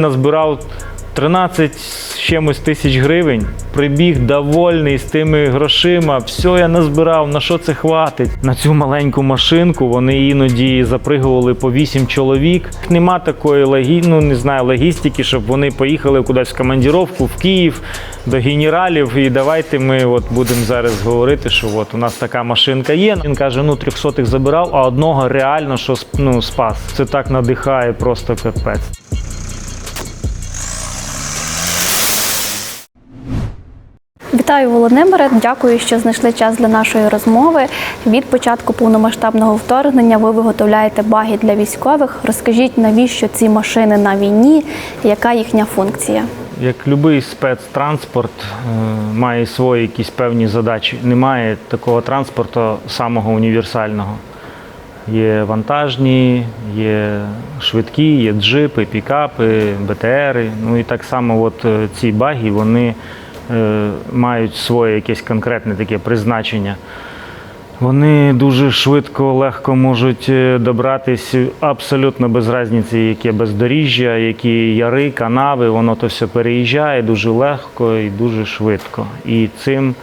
Назбирав 13 з чимось тисяч гривень, прибіг довольний з тими грошима. Все я назбирав, на що це хватить? На цю маленьку машинку вони іноді запригували по 8 чоловік. Нема такої логі... ну, не знаю, логістики, щоб вони поїхали кудись в командіровку в Київ до генералів. І давайте ми от будемо зараз говорити, що от у нас така машинка є. Він каже, ну 300 забирав, а одного реально що ну, спас. Це так надихає, просто капець. Вітаю, Володимире. Дякую, що знайшли час для нашої розмови. Від початку повномасштабного вторгнення ви виготовляєте баги для військових. Розкажіть, навіщо ці машини на війні, яка їхня функція? Як будь-який спецтранспорт е, має свої якісь певні задачі. Немає такого транспорту самого універсального. Є вантажні, є швидкі, є джипи, пікапи, БТРи. Ну і так само от е, ці баги вони мають своє якесь конкретне таке призначення. Вони дуже швидко, легко можуть е, добратись абсолютно без різниці, яке бездоріжжя, які яри, канави, воно то все переїжджає дуже легко і дуже швидко. І цим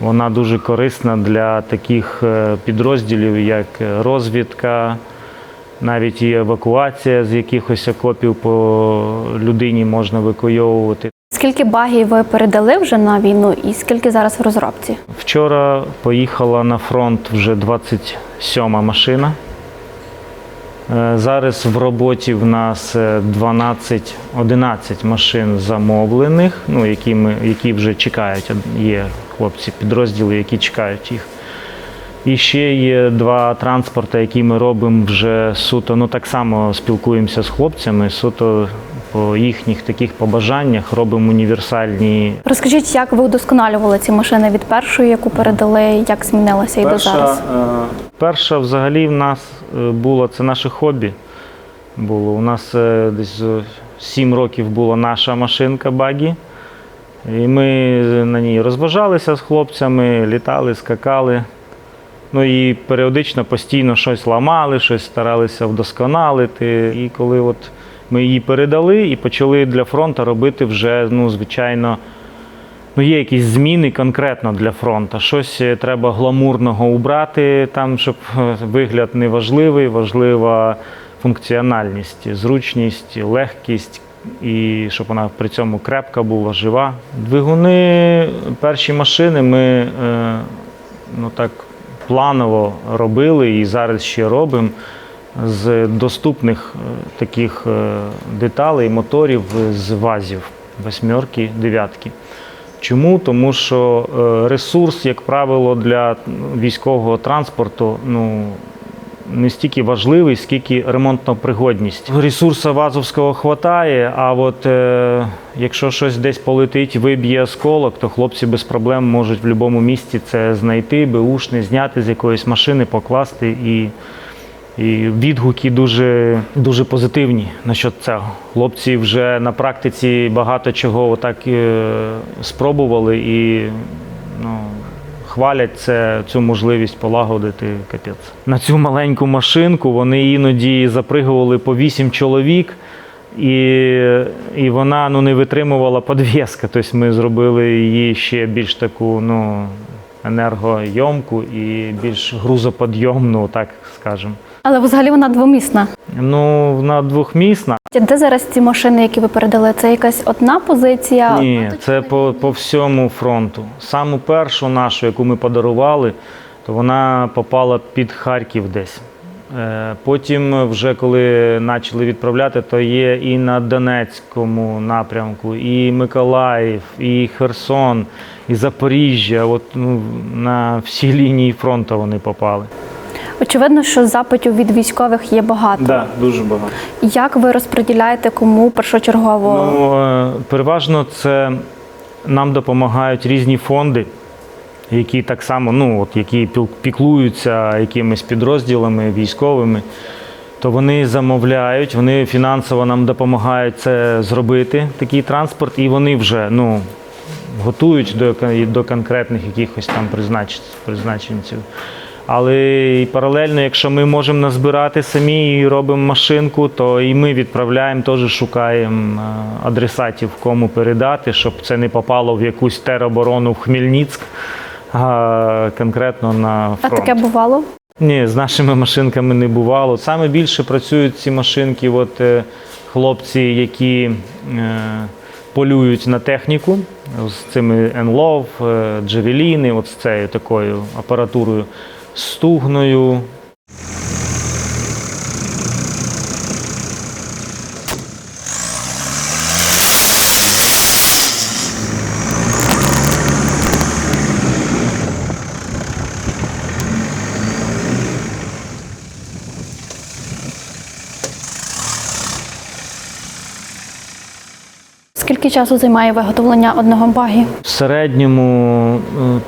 вона дуже корисна для таких е, підрозділів, як розвідка, навіть і евакуація з якихось окопів по людині можна викойовувати. Скільки багів ви передали вже на війну, і скільки зараз в розробці? Вчора поїхала на фронт вже 27 машина. Е, Зараз в роботі в нас 12-11 машин замовлених, ну, які, ми, які вже чекають. Є хлопці підрозділи, які чекають їх. І ще є два транспорти, які ми робимо вже суто. Ну так само спілкуємося з хлопцями, суто по їхніх таких побажаннях робимо універсальні Розкажіть, як ви удосконалювали ці машини від першої, яку передали, як змінилося і до зараз? е, перша взагалі в нас е, було це наше хобі. Було. У нас е, десь 7 років була наша машинка багі. І ми на ній розважалися з хлопцями, літали, скакали. Ну і періодично постійно щось ламали, щось старалися вдосконалити. І коли от ми її передали і почали для фронту робити вже, ну, звичайно, Ну, є якісь зміни конкретно для фронту. Щось е, треба гламурного убрати, там, щоб е, вигляд не важливий, важлива функціональність, зручність, легкість і щоб вона при цьому крепка була, жива. Двигуни, перші машини ми е, ну, так планово робили і зараз ще робимо з доступних е, таких е, деталей, моторів з вазів восьмерки, дев'ятки. Чому? Тому що е, ресурс, як правило, для військового транспорту ну, не стільки важливий, скільки ремонтна пригодність. Ресурсу вазовського хватає, а от е, якщо щось десь полетить, виб'є осколок, то хлопці без проблем можуть в будь-якому місці це знайти, беушне, зняти з якоїсь машини, покласти і. І відгуки дуже, дуже позитивні насчет цього. Хлопці вже на практиці багато чого отак е, спробували і ну, хвалять це, цю можливість полагодити капець. На цю маленьку машинку вони іноді запригували по 8 чоловік. І, і вона ну, не витримувала подвеска. Тобто ми зробили її ще більш таку ну, енергойомку і більш грузоподйомну, так скажемо. Але взагалі вона двомісна. Ну, вона двохмісна. Де зараз ці машини, які ви передали? Це якась одна позиція? Ні, це по, по всьому фронту. Саму першу нашу, яку ми подарували, то вона попала під Харків десь. Е, Потім, вже коли почали відправляти, то є і на Донецькому напрямку, і Миколаїв, і Херсон, і Запоріжжя. От ну, на всі лінії фронту вони попали. Очевидно, що запитів від військових є багато. Так, дуже багато. Як ви розподіляєте кому першочергово? Ну, е, переважно це нам допомагають різні фонди, які так само, ну, от, які піклуються якимись підрозділами військовими. То вони замовляють, вони фінансово нам допомагають це зробити, такий транспорт, і вони вже ну, готують до, до конкретних якихось там признач- призначенців. Але і паралельно, якщо ми можемо назбирати самі і робимо машинку, то і ми відправляємо, теж шукаємо е, адресатів, кому передати, щоб це не попало в якусь тероборону в Хмельницьк, а конкретно на А таке бувало? Ні, з нашими машинками не бувало. Саме більше працюють ці машинки, от е, хлопці, які е, полюють на техніку з цими Енлов, Джавеліни, от з цією такою апаратурою стугною. Скільки часу займає виготовлення одного багі? В середньому е,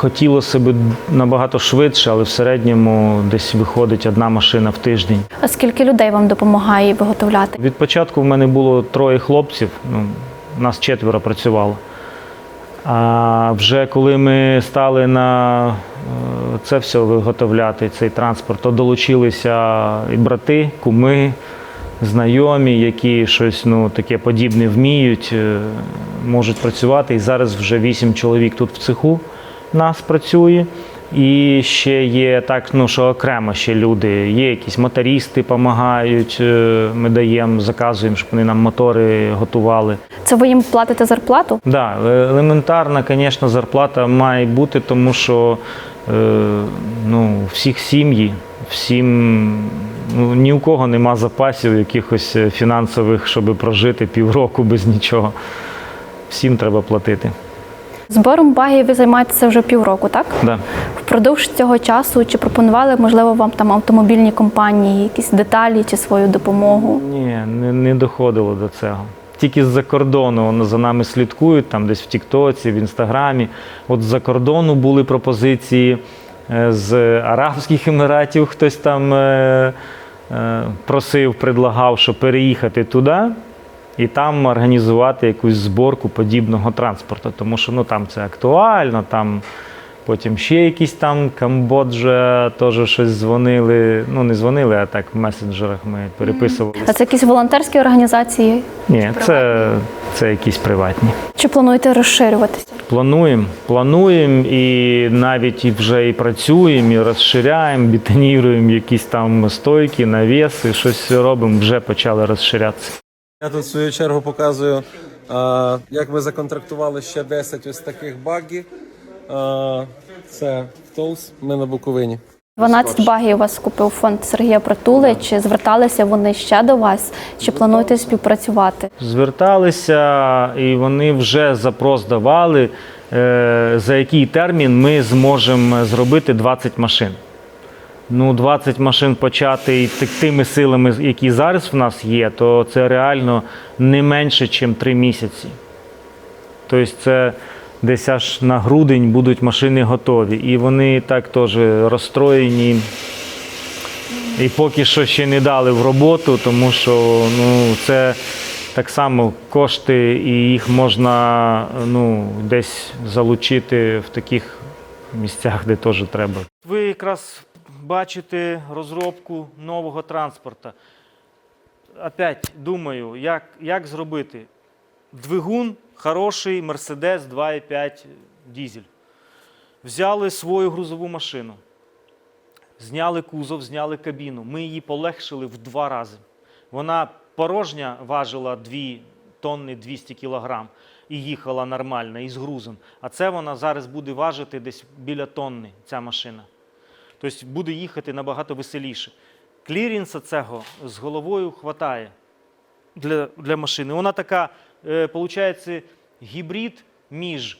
хотілося б набагато швидше, але в середньому десь виходить одна машина в тиждень. А скільки людей вам допомагає виготовляти? Від початку в мене було троє хлопців, ну, нас четверо працювало. А вже коли ми стали на е, це все виготовляти, цей транспорт, то долучилися і брати, куми, знайомі, які щось ну, таке подібне вміють, е, можуть працювати. І зараз вже вісім чоловік тут в цеху нас працює. І ще є так, ну що окремо ще люди. Є якісь мотористи, допомагають. е, Ми даємо, заказуємо, щоб вони нам мотори готували. Це ви їм платите зарплату? Да, е, елементарна, звісно, зарплата має бути, тому що е, ну, всіх сім'ї, всім ну, ні у кого нема запасів якихось е, фінансових, щоб прожити півроку без нічого. Всім треба платити. Збором багів ви займаєтеся вже півроку, так? Да. Впродовж цього часу чи пропонували, можливо, вам там автомобільні компанії, якісь деталі чи свою допомогу? Ні, не, не доходило до цього. Тільки з-за кордону воно за нами слідкують, там десь в Тіктоці, в Інстаграмі. От з-за кордону були пропозиції е, з Арабських Еміратів, хтось там е, е, просив, предлагав, щоб переїхати туди і там організувати якусь зборку подібного транспорту. Тому що ну, там це актуально, там потім ще якісь там Камбоджа теж щось дзвонили. Ну, не дзвонили, а так в месенджерах ми переписували. А це якісь волонтерські організації? Ні, це, це якісь приватні. Чи плануєте розширюватися? Плануємо, плануємо і навіть і вже і працюємо, і розширяємо, бетоніруємо якісь там стойки, навіси, щось робимо, вже почали розширятися. Я тут в свою чергу показую, як ми законтрактували ще 10 ось таких багів. А, Це в Толс, ми на Буковині. 12 багів у вас купив фонд Сергія Притули. Чи зверталися вони ще до вас? Чи плануєте співпрацювати? Зверталися, і вони вже запрос давали, е, за який термін ми зможемо зробити 20 машин. Ну, 20 машин почати тими силами, які зараз в нас є, то це реально не менше, ніж 3 місяці. Тобто це десь аж на грудень будуть машини готові. І вони так теж розстроєні. І поки що ще не дали в роботу, тому що ну, це так само кошти, і їх можна ну, десь залучити в таких місцях, де теж треба. Ви якраз бачите розробку нового транспорту. Опять думаю, як, як зробити двигун хороший Mercedes 2,5 дізель. Взяли свою грузову машину. Зняли кузов, зняли кабіну. Ми її полегшили в два рази. Вона порожня важила 2 тонни 200 кілограм і їхала нормально із грузом. А це вона зараз буде важити десь біля тонни, ця машина. Тобто буде їхати набагато веселіше. Клірінса цього з головою хватає для, для машини. Вона така, е, виходить, гібрид між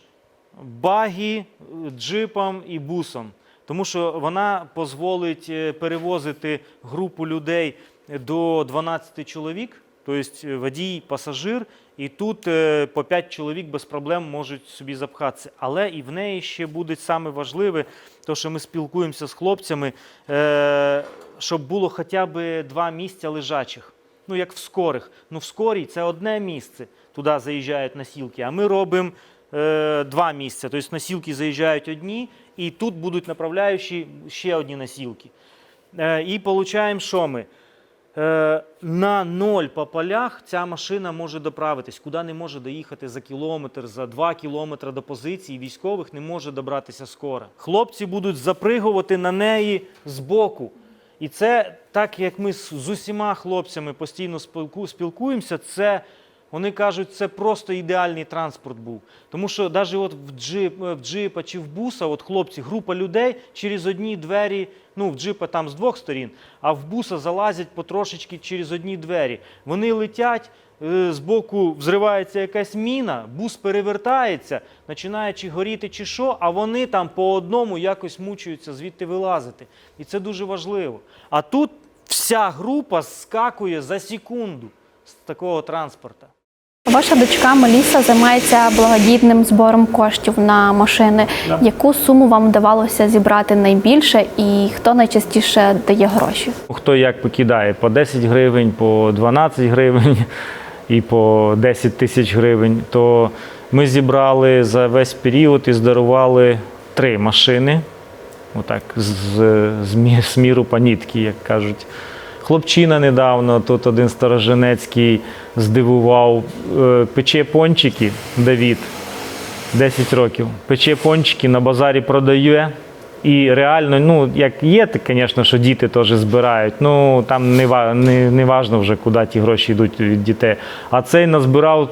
багі, е, джипом і бусом. Тому що вона дозволить е, перевозити групу людей до 12 чоловік, тобто водій, пасажир, і тут е, по 5 чоловік без проблем можуть собі запхатися. Але і в неї ще буде саме важливе, то що ми спілкуємося з хлопцями, е, щоб було хоча б два місця лежачих. Ну, як в скорих. Ну, в скорій це одне місце, туди заїжджають носілки, а ми робимо е, два місця. Тобто носілки заїжджають одні, і тут будуть направляючі ще одні носілки. Е, і получаємо, що ми? Е, на ноль по полях ця машина може доправитись, куди не може доїхати за кілометр, за два кілометри до позиції військових не може добратися скоро. Хлопці будуть запригувати на неї збоку. І це так, як ми з, усіма хлопцями постійно спілку, спілкуємося, це вони кажуть, це просто ідеальний транспорт був. Тому що навіть от в, джип, в джипа чи в буса, от хлопці, група людей через одні двері, ну в джипа там з двох сторін, а в буса залазять потрошечки через одні двері. Вони летять, е, збоку взривається якась міна, бус перевертається, починаючи горіти чи що, а вони там по одному якось мучаються звідти вилазити. І це дуже важливо. А тут вся група скакує за секунду з такого транспорта. Ваша дочка Меліса займається благодійним збором коштів на машини. Да. Яку суму вам вдавалося зібрати найбільше і хто найчастіше дає гроші? Хто як покидає по 10 гривень, по 12 гривень і по 10 тисяч гривень, то ми зібрали за весь період і здарували три машини. Отак, з, з, з міру по нитки, як кажуть. Хлопчина недавно, тут один Стороженецький здивував, е, пече пончики Давід, 10 років. Пече пончики на базарі продає. І реально, ну, як є, звісно, що діти теж збирають. Ну, там не, не, не важно вже, куди ті гроші йдуть від дітей. А цей назбирав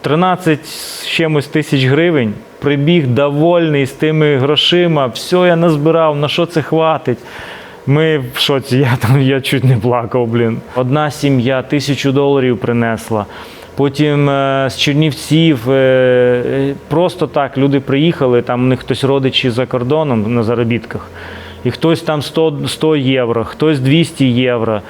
13 з чимось тисяч гривень, прибіг довольний з тими грошима. Все, я назбирав, на що це хватить? Ми в шоці, я там я чуть не плакав, блін. Одна сім'я тисячу доларів принесла. Потім е, з Чернівців е, е, просто так люди приїхали, там у них хтось родичі за кордоном на заробітках. І хтось там 100, 100 євро, хтось 200 євро.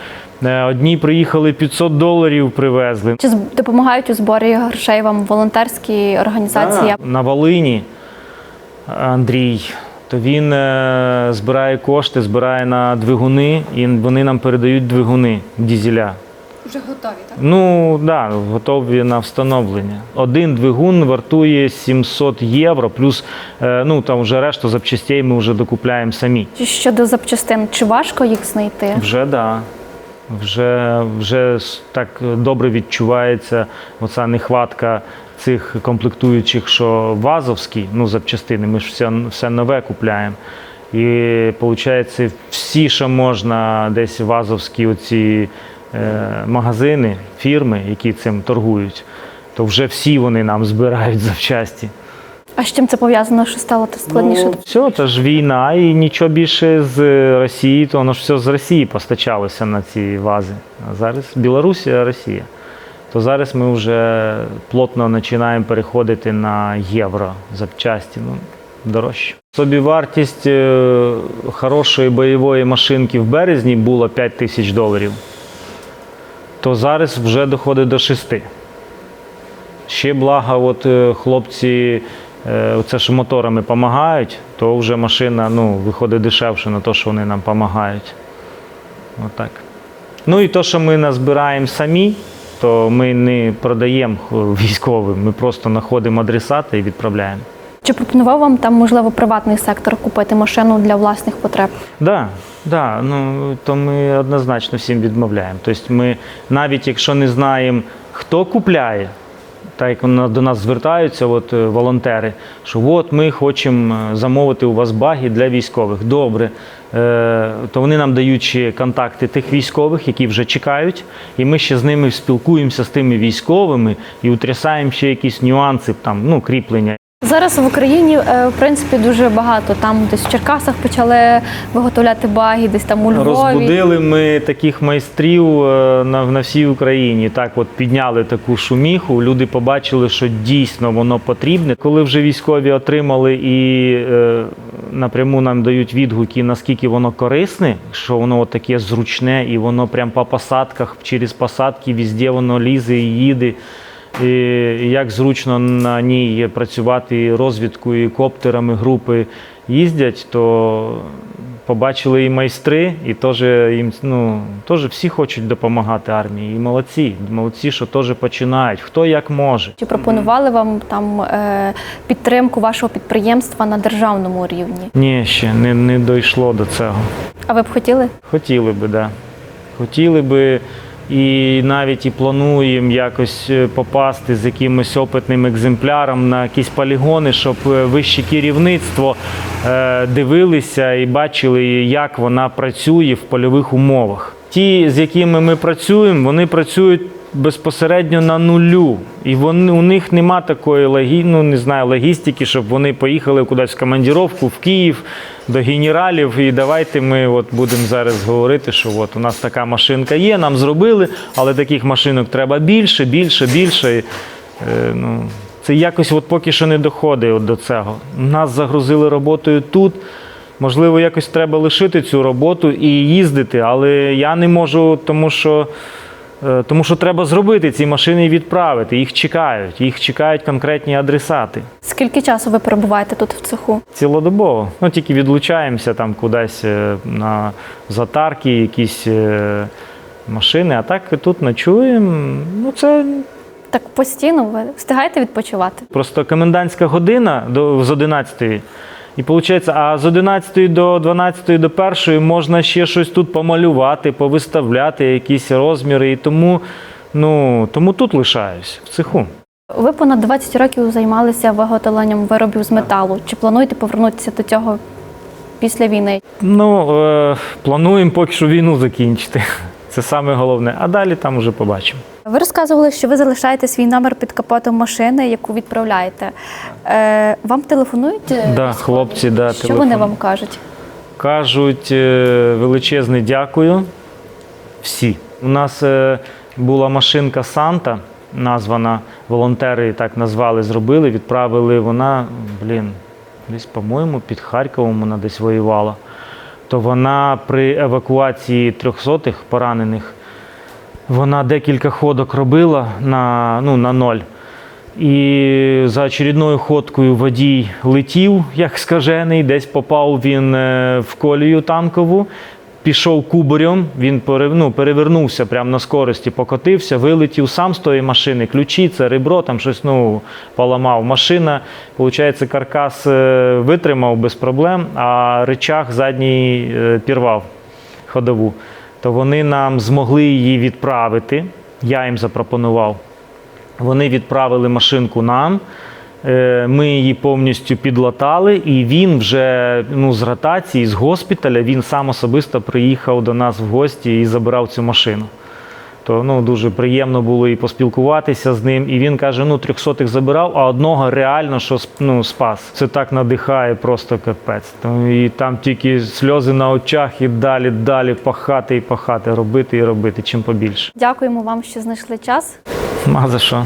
Е, Одні приїхали 500 доларів привезли. Чи з- допомагають у зборі грошей вам волонтерські організації? На Волині Андрій, то він е, збирає кошти, збирає на двигуни, і вони нам передають двигуни дізеля. Вже готові, так? Ну так, да, готові на встановлення. Один двигун вартує 700 євро, плюс е, ну там вже решту запчастей ми вже докупляємо самі. Щодо запчастин, чи важко їх знайти? Вже так. Да. Вже, вже так добре відчувається оця нехватка цих комплектуючих, що вазовські, ну запчастини, ми ж все, все нове купляємо. І виходить, всі, що можна, десь вазовські оці е, магазини, фірми, які цим торгують, то вже всі вони нам збирають запчасті. А з чим це пов'язано, що стало так складніше? Ну, все, це ж війна, і нічого більше з Росії, то воно ж все з Росії постачалося на ці вази. А зараз Білорусія, Росія. То зараз ми вже плотно починаємо переходити на євро запчасті. Ну, дорожче. Собівартість е, хорошої бойової машинки в березні була 5 тисяч доларів, то зараз вже доходить до 6. Ще благо, от е, хлопці, це ж моторами допомагають, то вже машина ну, виходить дешевше на те, що вони нам допомагають. Отак. Ну і то, що ми назбираємо самі, то ми не продаємо військовим, ми просто знаходимо адресати і відправляємо. Чи пропонував вам там, можливо, приватний сектор купити машину для власних потреб? Да, да, ну то ми однозначно всім відмовляємо. Тобто ми навіть якщо не знаємо, хто купляє, так як вона- до нас звертаються от, е, волонтери, що от ми хочемо е, замовити у вас баги для військових. Добре. Е, то вони нам дають контакти тих військових, які вже чекають, і ми ще з ними спілкуємося з тими військовими і утрясаємо ще якісь нюанси, там, ну, кріплення. Зараз в Україні е, в принципі дуже багато. Там десь в Черкасах почали виготовляти баги, десь там у Львові. Розбудили ми таких майстрів е, на, на всій Україні. Так, от підняли таку шуміху. Люди побачили, що дійсно воно потрібне. Коли вже військові отримали і е, напряму нам дають відгуки, наскільки воно корисне, що воно от таке зручне, і воно прям по посадках, через посадки, везде воно лізе і їде. І як зручно на ній працювати і розвідкою, і коптерами групи їздять, то побачили і майстри, і теж їм ну, теж всі хочуть допомагати армії. І молодці, молодці, що теж починають, хто як може. Чи пропонували вам там е, підтримку вашого підприємства на державному рівні? Ні, ще не, не дійшло до цього. А ви б хотіли? Хотіли би, да. Хотіли би і навіть і плануємо якось е, попасти з якимось опитним екземпляром на якісь полігони, щоб е, вище керівництво е, дивилися і бачили, як вона працює в польових умовах. Ті, з якими ми працюємо, вони працюють безпосередньо на нулю. І вони, у них нема такої логі, ну, не знаю, логістики, щоб вони поїхали кудись в командіровку в Київ до генералів. І давайте ми от будемо зараз говорити, що от у нас така машинка є, нам зробили, але таких машинок треба більше, більше, більше. Е, ну, це якось от поки що не доходить до цього. Нас загрузили роботою тут. Можливо, якось треба лишити цю роботу і їздити, але я не можу, тому що. Е, Тому що треба зробити ці машини і відправити. Їх чекають, їх чекають конкретні адресати. Скільки часу ви перебуваєте тут в цеху? Цілодобово. Ну тільки відлучаємося там кудись е, на затарки, якісь е, машини, а так тут ночуємо. Ну це Так постійно ви встигаєте відпочивати? просто комендантська година до, з 11. І виходить, а з 11 до 12 до 1 можна ще щось тут помалювати, повиставляти, якісь розміри. І тому, ну, тому тут лишаюсь, в цеху. Ви понад 20 років займалися виготовленням виробів з металу. Чи плануєте повернутися до цього після війни? Ну, е, плануємо поки що війну закінчити. Це саме головне. А далі там вже побачимо. Ви розказували, що ви залишаєте свій номер під капотом машини, яку відправляєте. Е, вам телефонують? е, Да, хлопці, да, Що вони вам кажуть? Кажуть е, величезне дякую. Всі. У нас е, була машинка Санта, названа, волонтери так назвали, зробили, відправили. Вона, блін, десь, по-моєму, під Харковом вона десь воювала. То вона при евакуації трьохсотих поранених, вона декілька ходок робила на, ну, на ноль. І за очередною ходкою водій летів, як скажений, десь попав він е, в колію танкову, пішов кубарем, він ну, перевернувся прямо на скорості, покотився, вилетів сам з тої машини, ключі, це ребро, там щось ну, поламав. Машина, виходить, каркас е, витримав без проблем, а речах задній е, пірвав ходову. То вони нам змогли її відправити. Я їм запропонував. Вони відправили машинку нам. Е, Ми її повністю підлатали, і він вже ну, з ротації, з госпіталя, він сам особисто приїхав до нас в гості і забирав цю машину. То ну, дуже приємно було і поспілкуватися з ним. І він каже: ну, трьохсотих забирав, а одного реально що ну, спас. Це так надихає, просто капець. І там тільки сльози на очах, і далі, далі пахати і пахати, робити і робити, чим побільше. Дякуємо вам, що знайшли час. А за що?